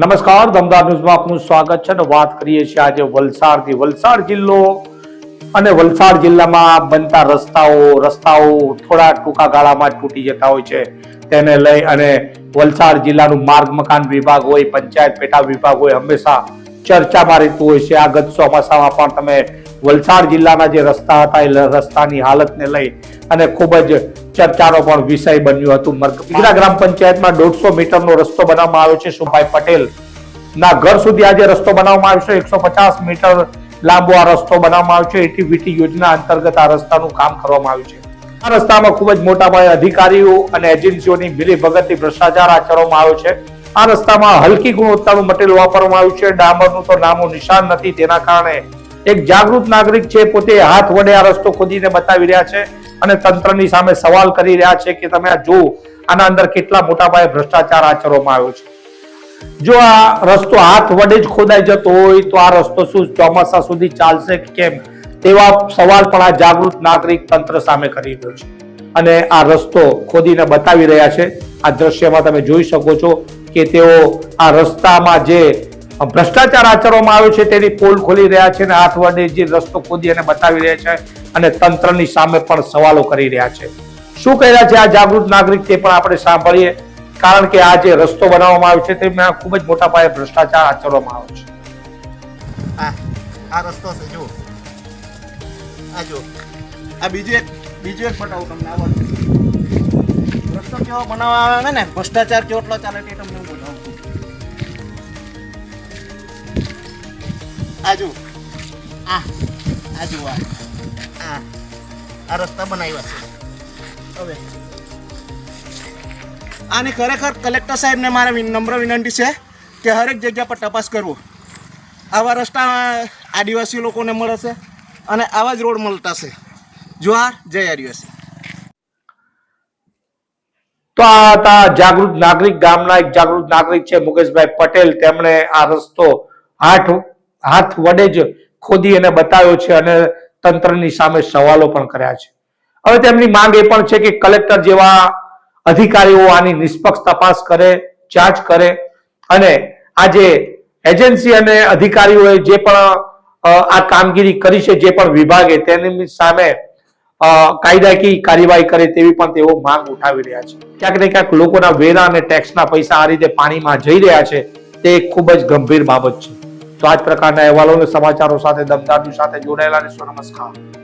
નમસ્કાર, દમદાર ન્યૂઝમાં આપનું સ્વાગત છે અને વાત કરીએ છીએ આજે વલસાડથી. વલસાડ જિલ્લો અને વલસાડ જિલ્લામાં બનતા રસ્તાઓ રસ્તાઓ થોડા ટૂંકા ગાળામાં જ તૂટી જતા હોય છે. તેને લઈ અને વલસાડ જિલ્લાનું માર્ગ મકાન વિભાગ હોય, પંચાયત પેટા વિભાગ હોય, હંમેશા ચર્ચામાં રહેતું હોય છે. આ ગત ચોમાસામાં પણ તમે વલસાડ જિલ્લાના જે રસ્તા હતા, એ રસ્તાની હાલતને લઈ અને ખૂબ જ ચર્ચાનો પણ વિષય બન્યું હતું. મરગીરા ગ્રામ પંચાયતમાં દોઢસો મીટરનો રસ્તો બનાવવામાં આવ્યો છે સુભાઈ પટેલ. ના, ઘર સુધી આજે રસ્તો બનાવવામાં આવ્યો છે. એકસો પચાસ મીટર લાંબો આ રસ્તો બનાવવામાં આવ્યો છે. એટીવીટી યોજના અંતર્ગત આ રસ્તાનું કામ કરવામાં આવ્યું છે. આ રસ્તામાં ખૂબ જ મોટા પાયે અધિકારીઓ અને એજન્સીઓની મિલીભગતથી ભ્રષ્ટાચાર આચરવામાં આવ્યો છે. આ રસ્તામાં હલકી ગુણવત્તાનું મટીરિયલ વાપરવામાં આવ્યું છે. ડામરનું તો નામો નિશાન નથી. તેના કારણે એક જાગૃત નાગરિક છે, પોતે હાથ વડે આ રસ્તો ખોદીને બતાવી રહ્યા છે અને તંત્રની સામે સવાલ કરી રહ્યા છે કે તમે આ જુઓ, આના અંદર કેટલા મોટા પાયે ભ્રષ્ટાચાર આચરવામાં આવ્યો છે. જો આ રસ્તો હાથ વડે જ ખોદાઈ જતો હોય, તો આ રસ્તો શું ચોમાસા સુધી ચાલશે કેમ? તેવા સવાલ પણ આ જાગૃત નાગરિક તંત્ર સામે કરી રહ્યો છે. અને આ રસ્તો ખોદીને બતાવી રહ્યા છે. આ દ્રશ્યમાં તમે જોઈ શકો છો કે તેઓ આ રસ્તામાં જે ભ્રષ્ટાચાર આચરવામાં આવ્યો છે તેની પોલ ખોલી રહ્યા છે અને હાથ વડે જે રસ્તો ખોદી અને બતાવી રહ્યા છે અને તંત્રની સામે પણ સવાલો કરી રહ્યા છે. શું કહી રહ્યા છે આ જાગૃત નાગરિક તે પણ આપણે સાંભળીએ, કારણ કે આ જે રસ્તો બનાવવામાં આવ્યો છે તેમાં ખૂબ જ મોટા પાયે ભ્રષ્ટાચાર આચરવામાં આવ્યો છે. આ રસ્તો છે જો આ જો આ બીજો એક બીજો એક બતાવું તમને, આ બાજુ. જેવો બનાવવા આવે ને ભ્રષ્ટાચાર કેટલો ચાલે તે તમને હું બતાવું આ જુઓ આ આ આ. આ આ રસ્તા બનાવ્યા છે. હવે. આની ખરેખર કલેક્ટર સાહેબને મારે નમ્ર વિનંતી છે કે હરેક જગ્યા પર તપાસ કરવો. આવા રસ્તા આદિવાસી લોકોને મળે છે અને આવા જ રોડ મળતા છે. જોહાર જય આદિવાસી. તો આ હતા જાગૃત નાગરિક, ગામના એક જાગૃત નાગરિક છે, મુકેશભાઈ પટેલ. તેમણે આ રસ્તો હાથ હાથ વડે જ ખોદી અને બતાવ્યો છે અને તંત્રની સામે સવાલો પણ કર્યા છે. હવે તેમની માંગ એ પણ છે કે કલેક્ટર જેવા અધિકારીઓ આની નિષ્પક્ષ તપાસ કરે, જાંચ કરે અને આજે એજન્સી અને અધિકારીઓએ જે પણ આ કામગીરી કરી છે, જે પણ વિભાગે, તેની સામે કાયદાકીય કાર્યવાહી કરે તેવી પણ તેઓ માંગ ઉઠાવી રહ્યા છે. ક્યાંક ને ક્યાંક લોકોના વેરા અને ટેક્સના પૈસા આ રીતે પાણીમાં જઈ રહ્યા છે, તે ખૂબ જ ગંભીર બાબત છે. તો આ જ પ્રકારના અહેવાલો અને સમાચારો સાથે દમદારની સાથે જોડાયેલા રહેશો. નમસ્કાર.